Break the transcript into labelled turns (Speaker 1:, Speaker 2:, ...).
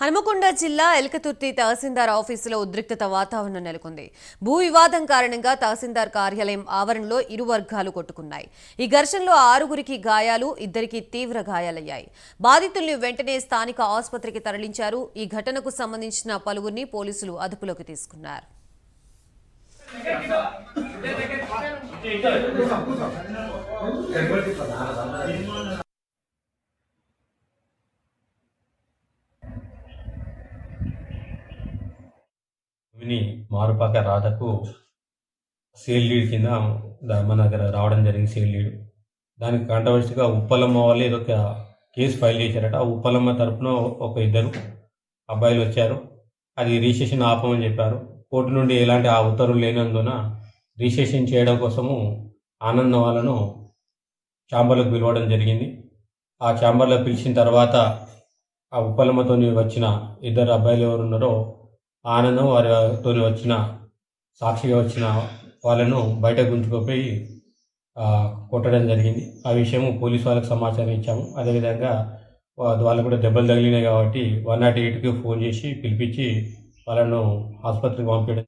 Speaker 1: హనుమకొండ జిల్లా ఎలకతుర్తి తహసీల్దార్ ఆఫీసులో ఉద్రిక్తత వాతావరణం నెలకొంది. భూ వివాదం కారణంగా తహసీల్దార్ కార్యాలయం ఆవరణలో ఇరు వర్గాలు కొట్టుకున్నాయి. ఈ ఘర్షణలో ఆరుగురికి గాయాలు ఇద్దరికి తీవ్ర గాయాలయ్యాయి. బాధితుల్ని వెంటనే స్థానిక ఆసుపత్రికి తరలించారు. ఈ ఘటనకు సంబంధించిన పలువురిని పోలీసులు అదుపులోకి తీసుకున్నారు.
Speaker 2: విని మారుపాక రాధకు సేల్ లీడ్ కింద ధర్మ మన దగ్గర రావడం జరిగింది సేల్ లీడ్ దానికి కాంట్రవర్సీగా ఉప్పలమ్మ వాళ్ళు ఏదో ఒక కేసు ఫైల్ చేశారట. ఆ ఉప్పలమ్మ తరపున ఒక ఇద్దరు అబ్బాయిలు వచ్చారు. అది రిజిస్ట్రేషన్ ఆపమని చెప్పారు. కోర్టు నుండి ఎలాంటి ఆ ఉత్తర్వులు లేనందున రిజిస్ట్రేషన్ చేయడం కోసము ఆనందం వాళ్ళను ఛాంబర్లకు పిలవడం జరిగింది. ఆ ఛాంబర్లో పిలిచిన తర్వాత ఆ ఉప్పలమ్మతో వచ్చిన ఇద్దరు అబ్బాయిలు ఎవరున్నారో ఆనందం వారితో వచ్చిన సాక్షిగా వచ్చిన వాళ్ళను బయట గుంజుకుపోయి కొట్టడం జరిగింది. ఆ విషయం పోలీసు వాళ్ళకి సమాచారం ఇచ్చాము. అదేవిధంగా వాళ్ళు కూడా దెబ్బలు తగిలినాయి కాబట్టి వన్ నాట్ ఎయిట్కి ఫోన్ చేసి పిలిపించి వాళ్ళను ఆసుపత్రికి పంపించడం